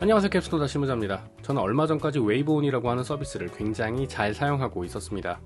안녕하세요 캡스노다 실무자입니다. 저는 얼마 전까지 웨이브온이라고 하는 서비스를 굉장히 잘 사용하고 있었습니다.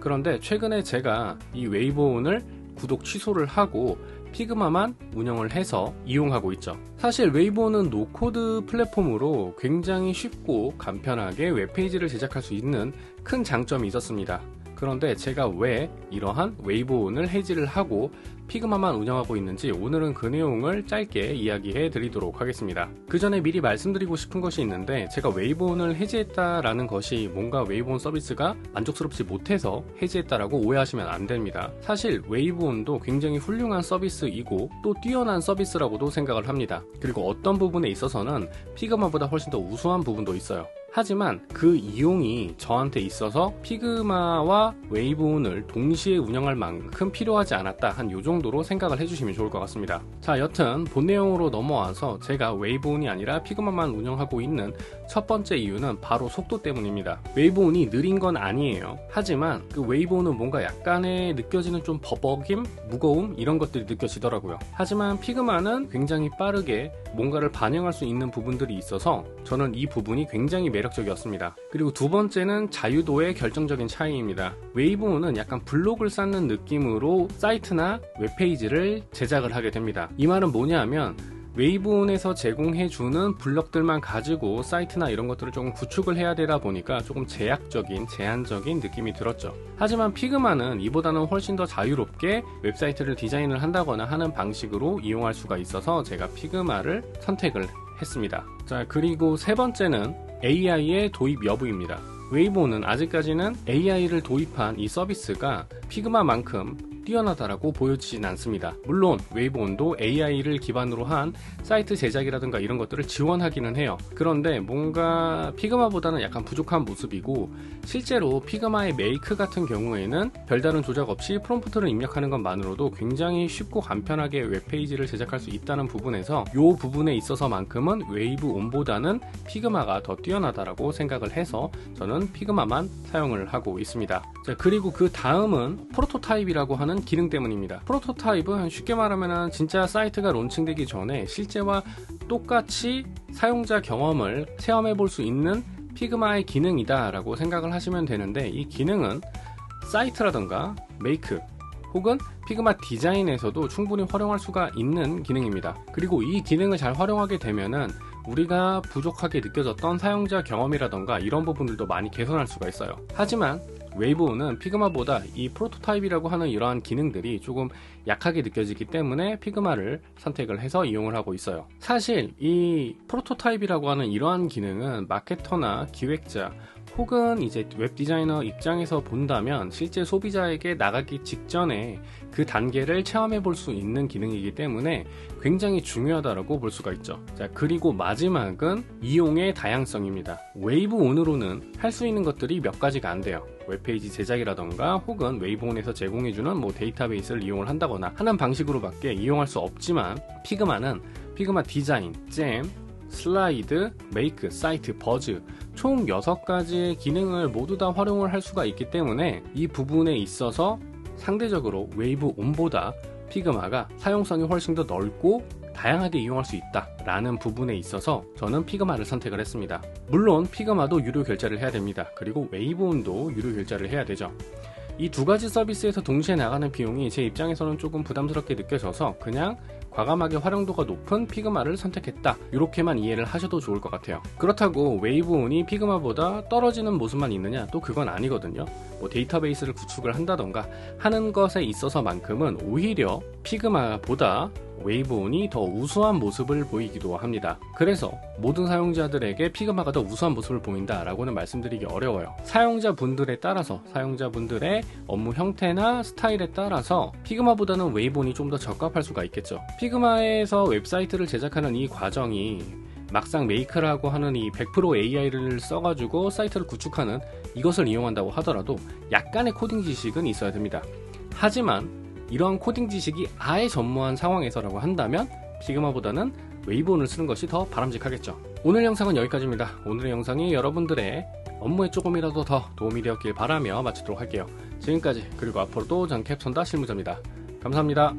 그런데 최근에 제가 이 웨이브온을 구독 취소를 하고 피그마만 운영을 해서 이용하고 있죠. 사실 웨이브온은 노코드 플랫폼으로 굉장히 쉽고 간편하게 웹페이지를 제작할 수 있는 큰 장점이 있었습니다. 그런데 제가 왜 이러한 웨이브온을 해지를 하고 피그마만 운영하고 있는지 오늘은 그 내용을 짧게 이야기해 드리도록 하겠습니다. 그 전에 미리 말씀드리고 싶은 것이 있는데 제가 웨이브온을 해지했다라는 것이 뭔가 웨이브온 서비스가 만족스럽지 못해서 해지했다라고 오해하시면 안 됩니다. 사실 웨이브온도 굉장히 훌륭한 서비스이고 또 뛰어난 서비스라고도 생각을 합니다. 그리고 어떤 부분에 있어서는 피그마보다 훨씬 더 우수한 부분도 있어요. 하지만 그 이용이 저한테 있어서 피그마와 웨이브온을 동시에 운영할 만큼 필요하지 않았다 한 요 정도로 생각을 해주시면 좋을 것 같습니다. 자 여튼 본 내용으로 넘어와서 제가 웨이브온이 아니라 피그마만 운영하고 있는 첫 번째 이유는 바로 속도 때문입니다. 웨이브온이 느린 건 아니에요. 하지만 그 웨이브온은 뭔가 약간의 느껴지는 좀 버벅임, 무거움 이런 것들이 느껴지더라고요. 하지만 피그마는 굉장히 빠르게 뭔가를 반영할 수 있는 부분들이 있어서 저는 이 부분이 굉장히 매력 적이었습니다. 그리고 두 번째는 자유도의 결정적인 차이입니다. 웨이브온은 약간 블록을 쌓는 느낌으로 사이트나 웹페이지를 제작을 하게 됩니다. 이 말은 뭐냐면 웨이브온에서 제공해주는 블럭들만 가지고 사이트나 이런 것들을 조금 구축을 해야 되다 보니까 조금 제약적인, 제한적인 느낌이 들었죠. 하지만 피그마는 이보다는 훨씬 더 자유롭게 웹사이트를 디자인을 한다거나 하는 방식으로 이용할 수가 있어서 제가 피그마를 선택을 했습니다. 자, 그리고 세 번째는 AI의 도입 여부입니다. 웨이브온은 아직까지는 AI를 도입한 이 서비스가 피그마만큼 뛰어나다라고 보여지진 않습니다. 물론 웨이브 온도 AI를 기반으로 한 사이트 제작이라든가 이런 것들을 지원하기는 해요. 그런데 뭔가 피그마보다는 약간 부족한 모습이고 실제로 피그마의 메이크 같은 경우에는 별다른 조작 없이 프롬프트를 입력하는 것만으로도 굉장히 쉽고 간편하게 웹페이지를 제작할 수 있다는 부분에서 이 부분에 있어서만큼은 웨이브 온보다는 피그마가 더 뛰어나다라고 생각을 해서 저는 피그마만 사용을 하고 있습니다. 자, 그리고 그 다음은 프로토타입이라고 하는 기능 때문입니다. 프로토타입은 쉽게 말하면 진짜 사이트가 론칭되기 전에 실제와 똑같이 사용자 경험을 체험해 볼 수 있는 피그마의 기능이다 라고 생각을 하시면 되는데 이 기능은 사이트라던가 메이크 혹은 피그마 디자인에서도 충분히 활용할 수가 있는 기능입니다. 그리고 이 기능을 잘 활용하게 되면은 우리가 부족하게 느껴졌던 사용자 경험이라던가 이런 부분들도 많이 개선할 수가 있어요. 하지만 웨이브는 피그마보다 이 프로토타입이라고 하는 이러한 기능들이 조금 약하게 느껴지기 때문에 피그마를 선택을 해서 이용을 하고 있어요. 사실 이 프로토타입이라고 하는 이러한 기능은 마케터나 기획자 혹은 이제 웹 디자이너 입장에서 본다면 실제 소비자에게 나가기 직전에 그 단계를 체험해 볼 수 있는 기능이기 때문에 굉장히 중요하다고 볼 수가 있죠. 자, 그리고 마지막은 이용의 다양성입니다. 웨이브 온으로는 할 수 있는 것들이 몇 가지가 안 돼요. 웹페이지 제작이라던가 혹은 웨이브온에서 제공해주는 뭐 데이터베이스를 이용을 한다거나 하는 방식으로밖에 이용할 수 없지만 피그마는 피그마 디자인, 잼, 슬라이드, 메이크, 사이트, 버즈 총 6가지의 기능을 모두 다 활용을 할 수가 있기 때문에 이 부분에 있어서 상대적으로 웨이브 온보다 피그마가 사용성이 훨씬 더 넓고 다양하게 이용할 수 있다 라는 부분에 있어서 저는 피그마를 선택을 했습니다. 물론 피그마도 유료 결제를 해야 됩니다. 그리고 웨이브온도 유료 결제를 해야 되죠. 이 두 가지 서비스에서 동시에 나가는 비용이 제 입장에서는 조금 부담스럽게 느껴져서 그냥 과감하게 활용도가 높은 피그마를 선택했다. 이렇게만 이해를 하셔도 좋을 것 같아요. 그렇다고 웨이브온이 피그마보다 떨어지는 모습만 있느냐? 또 그건 아니거든요. 뭐 데이터베이스를 구축을 한다던가 하는 것에 있어서만큼은 오히려 피그마보다 웨이브온이 더 우수한 모습을 보이기도 합니다. 그래서 모든 사용자들에게 피그마가 더 우수한 모습을 보인다라고는 말씀드리기 어려워요. 사용자분들에 따라서 사용자분들의 업무 형태나 스타일에 따라서 피그마보다는 웨이브온이 좀 더 적합할 수가 있겠죠. 피그마에서 웹사이트를 제작하는 이 과정이 막상 메이크라고 하는 이 100% AI를 써가지고 사이트를 구축하는 이것을 이용한다고 하더라도 약간의 코딩 지식은 있어야 됩니다. 하지만 이러한 코딩 지식이 아예 전무한 상황에서라고 한다면 피그마보다는 웨이브온을 쓰는 것이 더 바람직하겠죠. 오늘 영상은 여기까지입니다. 오늘의 영상이 여러분들의 업무에 조금이라도 더 도움이 되었길 바라며 마치도록 할게요. 지금까지 그리고 앞으로도 전 캡선다 실무자입니다. 감사합니다.